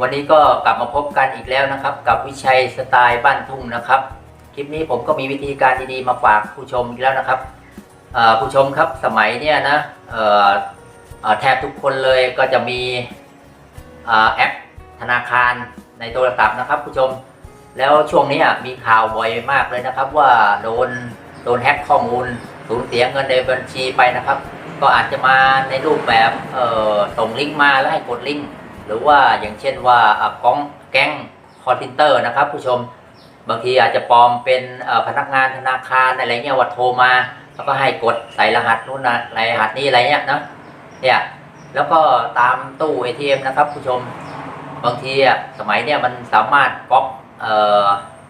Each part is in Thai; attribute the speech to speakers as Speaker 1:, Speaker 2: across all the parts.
Speaker 1: วันนี้ก็กลับมาพบกันอีกแล้วนะครับ กับวิชัยสไตล์บ้านทุ่งนะครับ คลิปนี้ผมก็มีวิธีการดีๆมาฝากผู้ชมอีกแล้วนะครับผู้ชมครับสมัยเนี้ยนะแทบทุกคนเลยก็จะมีอแอปธนาคารในโทรศัพท์นะครับ ผู้ชมแล้วช่วงนี้มีข่าวบ่อยมากเลยนะครับ ว่าโดนโดนแฮ็กข้อมูลสูญเสียเงินในบัญชีไปนะครับ ก็อาจจะมาในรูปแบบส่งลิงก์มาแล้วให้กดลิงก์ หรือว่าอย่างเช่นว่าก้องแก๊งคอร์เซนเตอร์นะครับ ผู้ชมบางทีอาจจะปลอมเป็นพนักงานธนาคารอะไรเงี้ยว่าโทรมาแล้วก็ให้กดใส่รหัสนู่นนะรหัสนี้อะไรเงี้ยนะเนี่ยแล้วก็ตามตู้ ATM นะครับ ผู้ชมบางทีอะสมัยเนี่ยมันสามารถก๊อป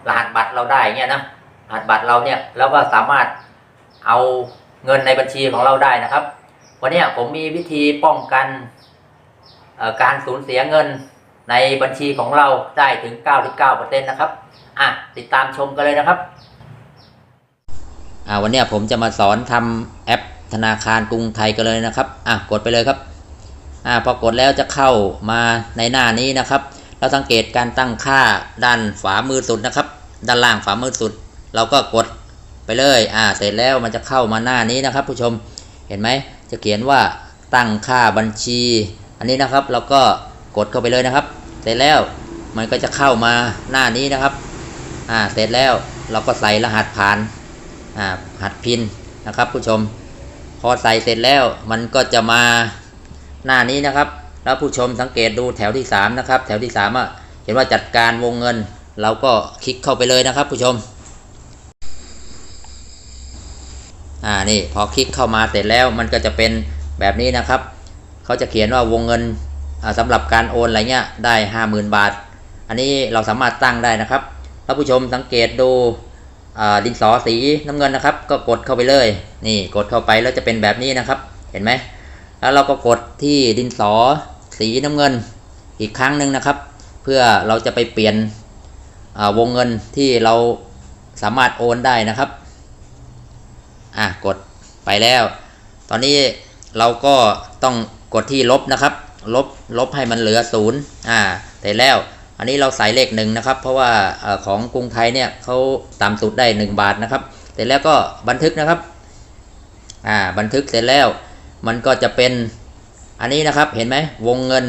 Speaker 1: รหัสบัตรเราได้เงี้ยนะรหัสบัตรเราเนี่ยแล้วก็สามารถเอาเงินในบัญชีของเราได้นะครับ วันนี้ผมมีวิธีป้องกัน การสูญเสียเงินในบัญชีของเราได้ถึง 99%นะครับ อะ ติดตามชมกันเลยนะครับ อ่า วันนี้ผมจะมาสอนทำแอปธนาคารกรุงไทยกันเลยนะครับ อะ กดไปเลยครับ อ่า พอกดแล้วจะเข้ามาในหน้านี้นะครับ เราสังเกตการตั้งค่าด้านฝามือสุดนะครับ ด้านล่างฝามือสุด เราก็กดไปเลย อ่า เสร็จแล้วมันจะเข้ามาหน้านี้นะครับ ผู้ชม เห็นไหม จะเขียนว่าตั้งค่าบัญชี อันนี้นะครับเราก็กดเข้าไปเลยนะครับ เสร็จแล้วมันก็จะเข้ามาหน้านี้นะครับอ่าเสร็จแล้วเราก็ใส่รหัสผ่านอ่ารหัสพินนะครับ ผู้ชม พอใส่เสร็จแล้วมันก็จะมาหน้านี้นะครับ แล้วผู้ชมสังเกตดูแถวที่ 3 นะครับ แถวที่3อะเห็นว่าจัดการวงเงิน เราก็คลิกเข้าไปเลยนะครับ ผู้ชมอ่านี่พอคลิกเข้ามาเสร็จแล้วมันก็จะเป็นแบบนี้นะครับ เขาจะเขียนว่าวงเงินอ่าสำหรับการโอนอะไรเงี้ยได้ 50,000 บาท อันนี้เราสามารถตั้งได้นะครับถ้าผู้ชมสังเกตดูดินสอสีน้ำเงินนะครับ ก็กดเข้าไปเลย นี่กดเข้าไปแล้วจะเป็นแบบนี้นะครับ เห็นไหมแล้วเราก็กดที่ดินสอสีน้ำเงินอีกครั้งหนึ่งนะครับ เพื่อเราจะไปเปลี่ยนวงเงินที่เราสามารถโอนได้นะครับอะกดไปแล้ว ตอนนี้เราก็ต้อง กดที่ลบนะครับ ลบลบให้มันเหลือศูนย์อ่าแต่แล้วอันนี้เราใส่เลขหนึ่งนะครับ เพราะว่าอของกรุงไทยเนี่ยเขาต่ำสุดได้ 1 บาทนะครับ เสร็จแล้วก็บันทึกนะครับอ่าบันทึกเสร็จแล้ว มันก็จะเป็นอันนี้นะครับเห็นไหมวงเงิน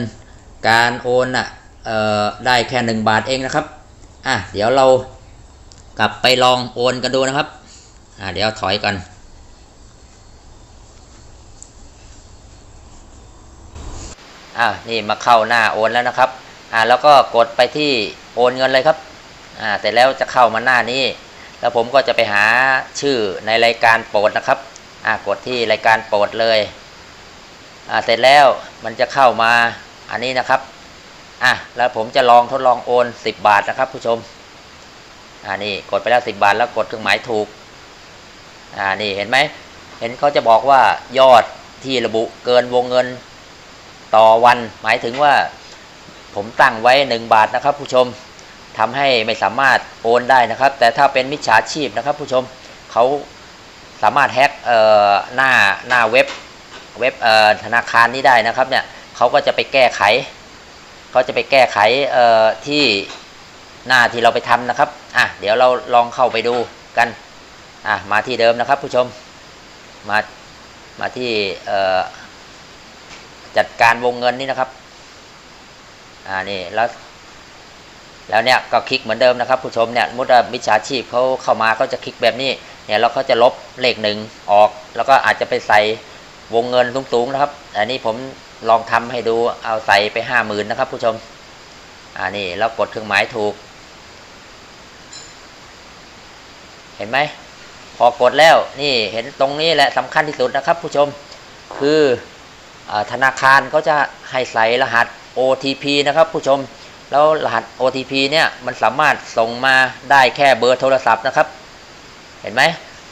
Speaker 1: การโอนอะเอ่อได้แค่ 1 บาทเองนะครับอะเดี๋ยวเรากลับไปลองโอนกันดูนะครับอ่าเดี๋ยวถอยกัน อ่านี่มาเข้าหน้าโอนแล้วนะครับอ่าแล้วก็กดไปที่โอนเงินเลยครับอ่าแต่แล้วจะเข้ามาหน้านี้ แล้วผมก็จะไปหาชื่อในรายการโปรดนะครับอ่ากดที่รายการโปรดเลยอ่าเสร็จแล้วมันจะเข้ามาอันนี้นะครับอะแล้วผมจะลองทดลองโอน 10 บาทนะครับผู้ชมอ่านี่กดไปแล้ว 10 บาทแล้วกดเครื่องหมายถูกอ่านี่เห็นไหมเห็นเขาจะบอกว่ายอดที่ระบุเกินวงเงิน ต่อวัน หมายถึงว่าผมตั้งไว้ 1 บาทนะครับ ผู้ชมทำให้ไม่สามารถโอนได้นะครับ แต่ถ้าเป็นมิจฉาชีพนะครับ ผู้ชมเขาสามารถแฮ็กเอ่อหน้าหน้าเว็บเว็บเอ่อธนาคารนี้ได้นะครับเนี่ยเขาก็จะไปแก้ไขเขาจะไปแก้ไขเอ่อที่หน้าที่เราไปทำนะครับอะเดี๋ยวเราลองเข้าไปดูกันอะมาที่เดิมนะครับ ผู้ชมมามาที่เอ่อ จัดการวงเงินนี่นะครับ อ่านี่แล้ว แล้วเนี่ยก็คลิกเหมือนเดิมนะครับ ผู้ชมเนี่ยมุดมิจฉาชีพเขาเข้ามาเขาจะคลิกแบบนี้ เนี่ยเราเขาจะลบเลขหนึ่งออก แล้วก็อาจจะไปใส่วงเงินสูงๆนะครับ อันนี้ผมลองทำให้ดูเอาใส่ไปห้าหมื่นนะครับ ผู้ชม อ่านี่เรากดเครื่องหมายถูก เห็นไหมพอกดแล้วนี่เห็นตรงนี้แหละสำคัญที่สุดนะครับ ผู้ชมคือ ธนาคารเขาจะให้ใส่รหัส OTP นะครับ ผู้ชมแล้วรหัส OTP เนี่ยมันสามารถส่งมาได้แค่เบอร์โทรศัพท์นะครับ เห็นไหม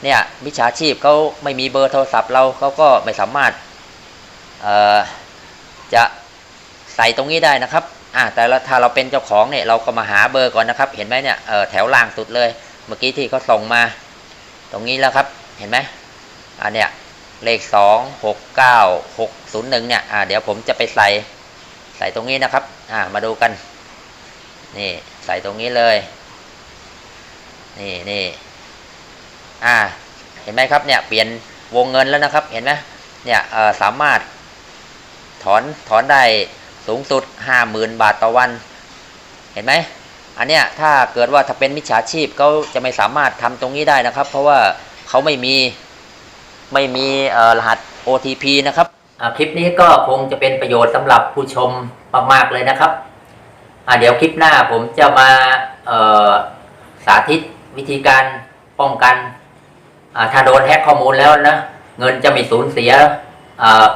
Speaker 1: เนี่ยมิจฉาชีพเขาไม่มีเบอร์โทรศัพท์เราเขาก็ไม่สามารถเอ่อจะใส่ตรงนี้ได้นะครับอ่าแต่ถ้าเราเป็นเจ้าของเนี่ยเราก็มาหาเบอร์ก่อนนะครับ เห็นไหมเนี่ยแถวล่างสุดเลย เมื่อกี้ที่เขาส่งมา ตรงนี้แล้วครับ เห็นไหมอ่าเนี่ย เลขสองหกเก้าหกศูนย์หนึ่งเนี่ยอ่าเดี๋ยวผมจะไปใส่ใส่ตรงนี้นะครับอ่ามาดูกัน นี่ใส่ตรงนี้เลย นี่นี่อ่าเห็นไหมครับเนี่ยเปลี่ยนวงเงินแล้วนะครับ เห็นไหมเนี่ยเอ่อสามารถถอนถอนได้สูงสุดห้าหมื่นบาทต่อวัน เห็นไหมอันเนี้ยถ้าเกิดว่าถ้าเป็นมิจฉาชีพเขาจะไม่สามารถทำตรงนี้ได้นะครับ เพราะว่าเขาไม่มี ไม่มีรหัส OTP นะครับคลิปนี้ก็คงจะเป็นประโยชน์สำหรับผู้ชมมากๆเลยนะครับเดี๋ยวคลิปหน้าผมจะมาสาธิตวิธีการป้องกันถ้าโดนแฮ็กข้อมูลแล้วนะ เงินจะไม่สูญเสีย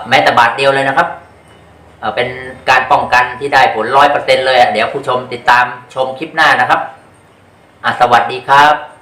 Speaker 1: แม้แต่บาทเดียวเลยนะครับเป็นการป้องกันที่ได้ผลร้อยเปอร์เซ็นเลย เดี๋ยวผู้ชมติดตามชมคลิปหน้านะครับ สวัสดีครับ